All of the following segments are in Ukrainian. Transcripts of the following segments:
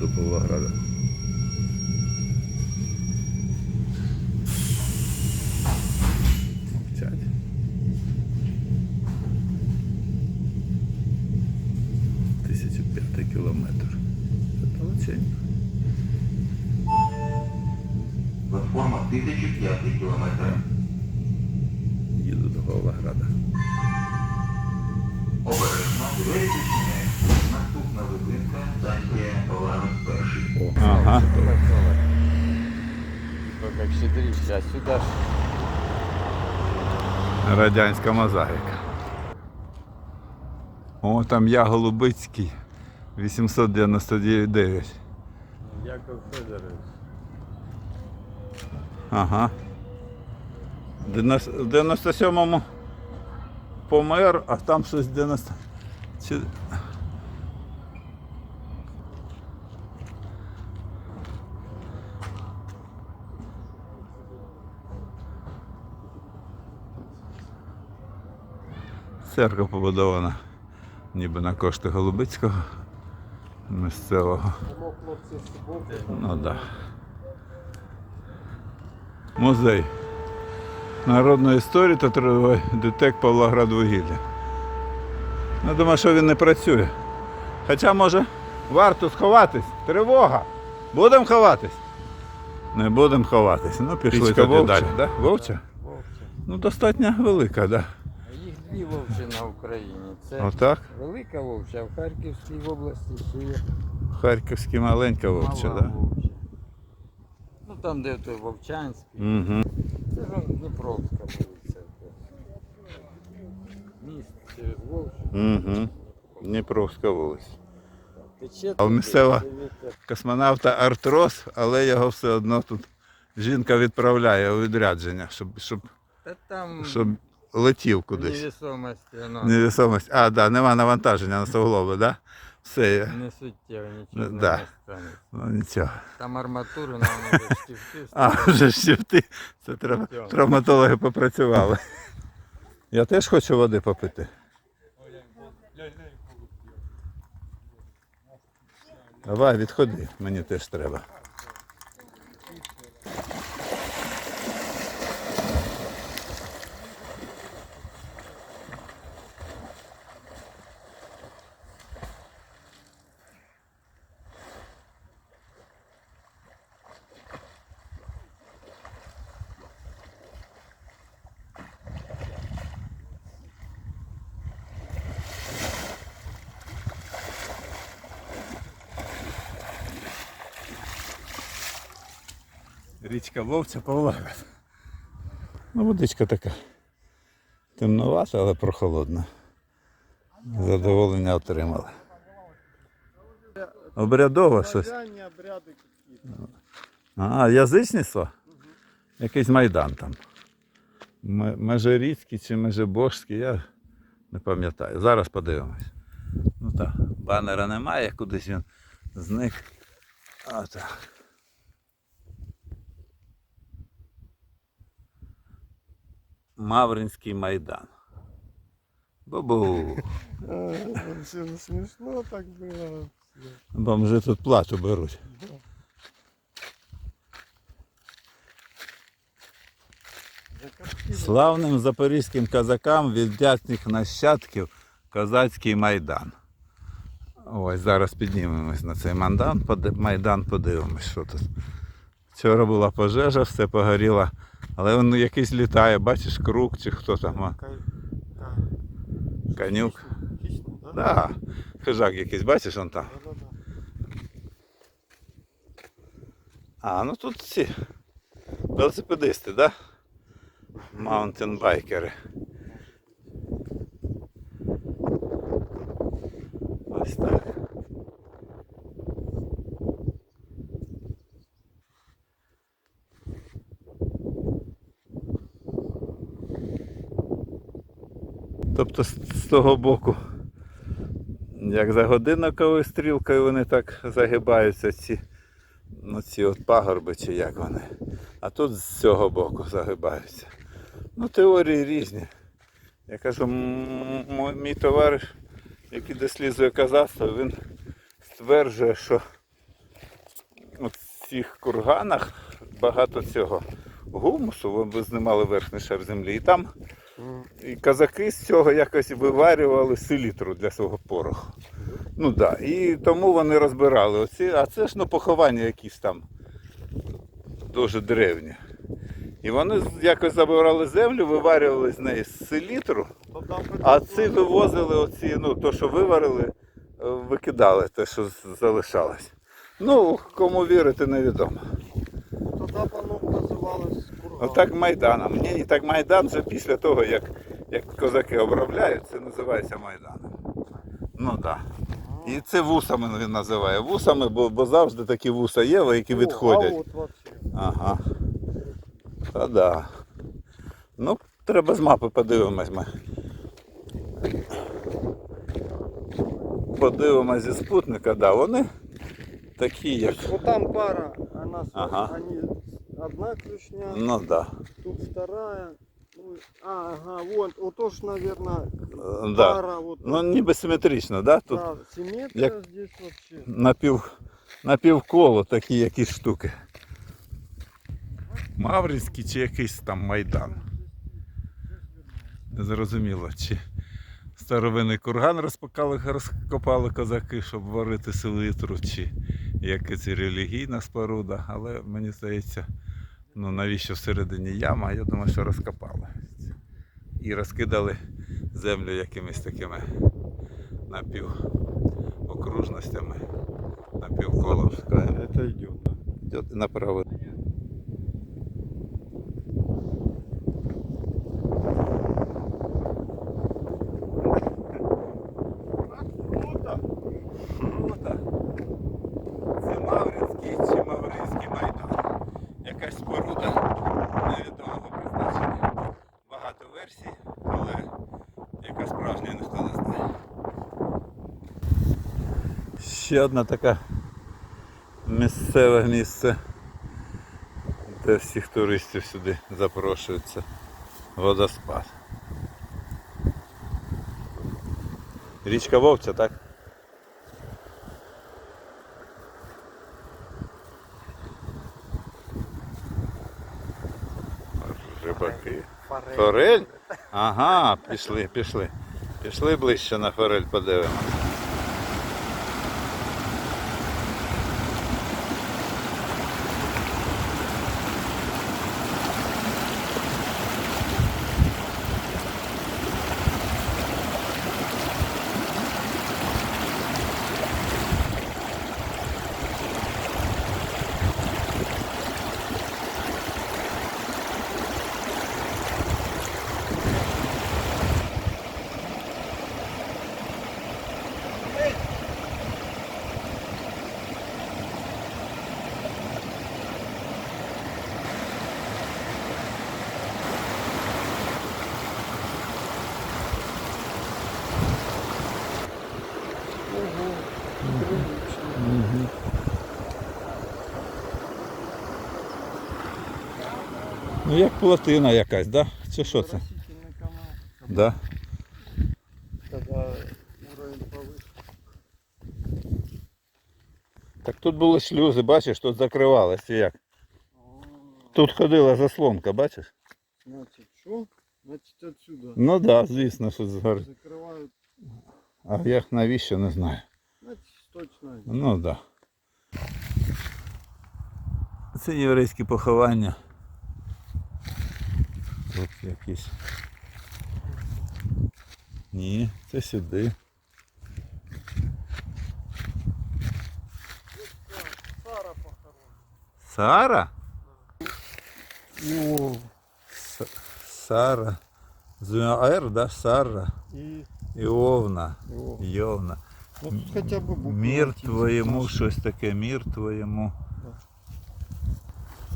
до Павлограда. Мовчать. Тисяча п'ятий кілометр. Це далеченько. Платформа 1005 кілометр. Їду до Павлограда. Обережно двері відчиняються. Наступна станція Павлоград перший. Ага. Как щедришься, а сюда ж Радянська мозаїка. О, там я Голубицький. 899. Яков Федорович. Ага. В 90 в 97-му помер, а там щось 90. Церква побудована ніби на кошти Голубицького місцевого. Ну так. Да. Музей народної історії та трудовий детек Павлоградвугілля. Ну, думаю, що він не працює. Хоча, може, варто сховатись. Тривога. Будемо ховатись. Не будемо ховатись. Ну, пішли тоді Вовча. далі. Да? Вовча? Вовче. Ну, достатньо велика, так. Да. Дві вовчі на Україні. Це Отак. велика вовча, а в Харківській області ще є Харківська маленька вовча, мала так? Вовча. Ну там, де той Вовчанський. Угу. Це ж он Дніпровська вулиця. Міст через Вовчу. Угу. Дніпровська вулиця. Тече А в туди, місцева- дивіться, Космонавта артроз, але його все одно тут жінка відправляє у відрядження, щоб, щоб, Та там щоб летів кудись. невесомості, воно Невісомість. А, да, нема навантаження на суглоби, да? Все, не суттєво, нічого Да. не стане. ну нічого. Там арматура, на воно вже штифти А, вже щифти. Це. Нічого. Травматологи попрацювали. Я теж хочу води попити. Давай, відходи, мені теж треба. Річка Вовця Павлоград. Ну, водичка така. Темновата, але прохолодна. Задоволення отримали. Обрядово щось. А, язичництво? Якийсь майдан там. Межиріцький чи Межибожський, я не пам'ятаю. Зараз подивимось. Ну так, банера немає, кудись він зник. Отак. Мавринський майдан. Бабу. Все смешно так было. Бомжи тут плату беруть. Славним запорізьким казакам від вдячних нащадків козацький майдан. Ось зараз піднімемось на цей майдан, майдан подивимось, що тут. Вчора була пожежа, все погоріло, але він якийсь літає, бачиш, круг чи хто там. Канюк. Конюк. Хищник, да? Хижак якийсь, бачиш, он там. А, ну тут ці велосипедисти, да? Маунтинбайкери. Ось так. Тобто з, того боку, як за годинниковою стрілкою вони так загибаються ці ну, ці от пагорби чи як вони. А тут з цього боку загибаються. Ну, теорії різні. Я кажу, мій товариш, який досліджує казахство, він стверджує, що от цих курганах багато цього гумусу, ви знімали верхній шар землі, і там. І казаки з цього якось виварювали селітру для свого пороху. Ну так, да. і тому вони розбирали оці, а це ж ну, поховання якісь там дуже древні. І вони якось забирали землю, виварювали з неї селітру, а ці вивозили оці, ну, то, що виварили, е, викидали те, що залишалось. Ну, кому вірити, невідомо. Тоді воно називалось курган. Отак Майданом. Ні, так Майдан вже після того, як, як козаки обробляють, це називається Майданом. Ну так. Да. І це вусами він називає. Вусами, бо, бо завжди такі вуса є, які відходять. А. Ага. Та да. Ну, треба з мапи подивимось ми. Подивимось зі спутника, да, вони такі, як. Вот там пара, она, с- Ага. они, одна клешня, Ну да. тут вторая. Ну, а, ага, вот, вот тоже, наверное, Е, да. пара, вот, Ну ніби симетрично, да? Тут да, симметрия як- здесь вообще. напів, напівколо такі якісь штуки. Мавринський чи якийсь там майдан. Незрозуміло, чи старовинний курган розпакали, розкопали козаки, щоб варити селитру, чи яка це релігійна споруда, але мені здається, ну навіщо всередині яма, я думаю, що розкопали. І розкидали землю якимись такими напівокружностями, напівколом. Це йде, да. Йде направо. Круто! Круто! Це Мавринський чи Мавринський майдан. Якась споруда невідомого призначення. Багато версій, але яка справжня ніхто не знає. Ще одна така місцеве місце, де всіх туристів сюди запрошується водоспад. Річка Вовча, так? Рибаки. Форель? Ага, пішли, пішли. Пішли ближче на форель подивимося. Ого, прилично. Ну як плотина якась, да? Чи що це? Растительный канал. Да. Когда уровень повыше. Так тут були шлюзи, бачиш, тут закривалися як. Тут ходила заслонка, бачиш? Значит, что? Значит, отсюда Ну так, да, звісно, що згори. закрывают. А як навіщо, не знаю. Ну так. Да. Це єврейські поховання. Тут якісь. Ні, це сюди. Сара похоронена. Сара? О, С- Сара. Зуаер, да? Сара. и Іовна. Йовна. Ну тут хотя бы буквы Мір твоєму, щось таке, мір твоєму. Да.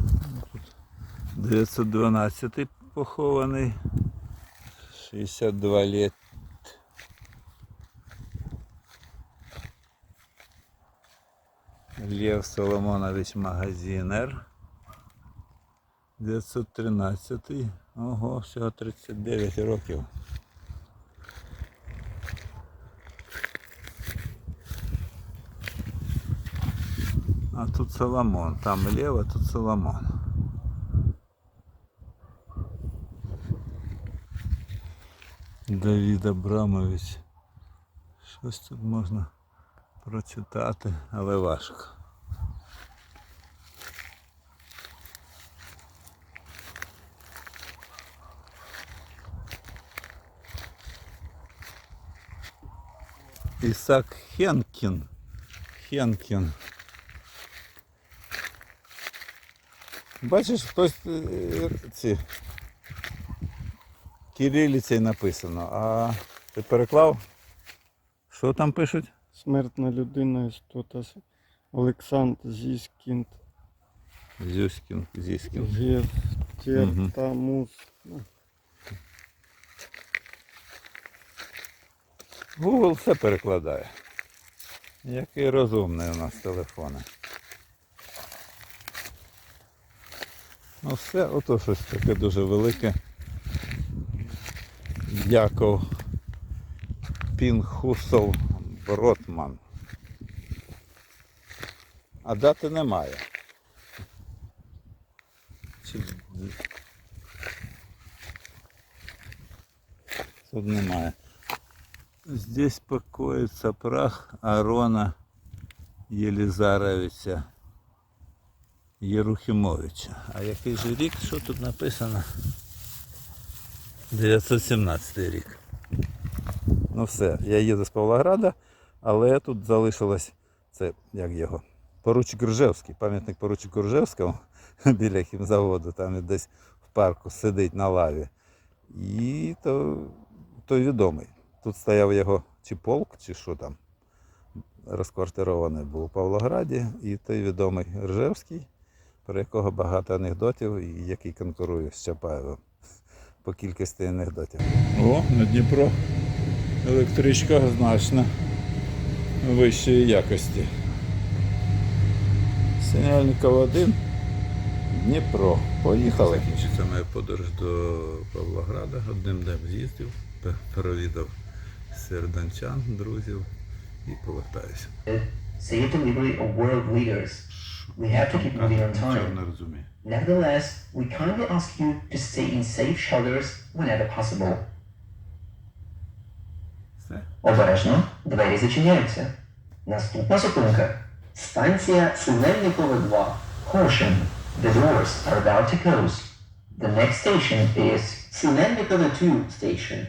Ну, тут 912 похований. 62 лет. Лев Соломонович Магазинер. 913. Ого, всього 39 років. А тут Соломон. Там влево, тут Соломон. Давід Абрамович. Щось тут можна прочитати, але важко. Ісак Хенкін. Хенкін. Бачиш, хтось е, ці кирилицею написано, а ти переклав? Що там пишуть? Смертна людина істота. Олександр Зіскінд. Зюськін, Зіскін. Гефтертамус. Ну, Google все перекладає. Який розумний у нас телефони. Ну все, ото щось таке дуже велике. Яков Пінхусов Бротман. А дати немає. Тут немає. Здесь покоится прах Арона Єлізаровича Єрухімовича. А який же рік? Що тут написано? 917 рік. Ну все, я їду з Павлограда, але тут залишилось це, як його, поручик Ржевський, пам'ятник поручику Ржевському біля хімзаводу, там десь в парку сидить на лаві. І то, той відомий. Тут стояв його чи полк, чи що там. Розквартирований був у Павлограді, і той відомий Ржевський, про якого багато анекдотів, і який конкурує з Чапаєвим по кількості анекдотів. О, на Дніпро електричка значно вищої якості. Синельников 1, Дніпро. Поїхали. Закінчиться моя подорож до Павлограда. Одним днем з'їздив, пе- провідав серданчан, друзів і повертаюся. delivery of world leaders. We have to keep moving on Нічого time. не розумію. Nevertheless, we kindly ask you to stay in safe shelters whenever possible. Все. Обережно, двері зачиняються. Наступна зупинка. Станція Синельникове 2. Caution. The doors are about to close. The next station is Синельникове 2 station.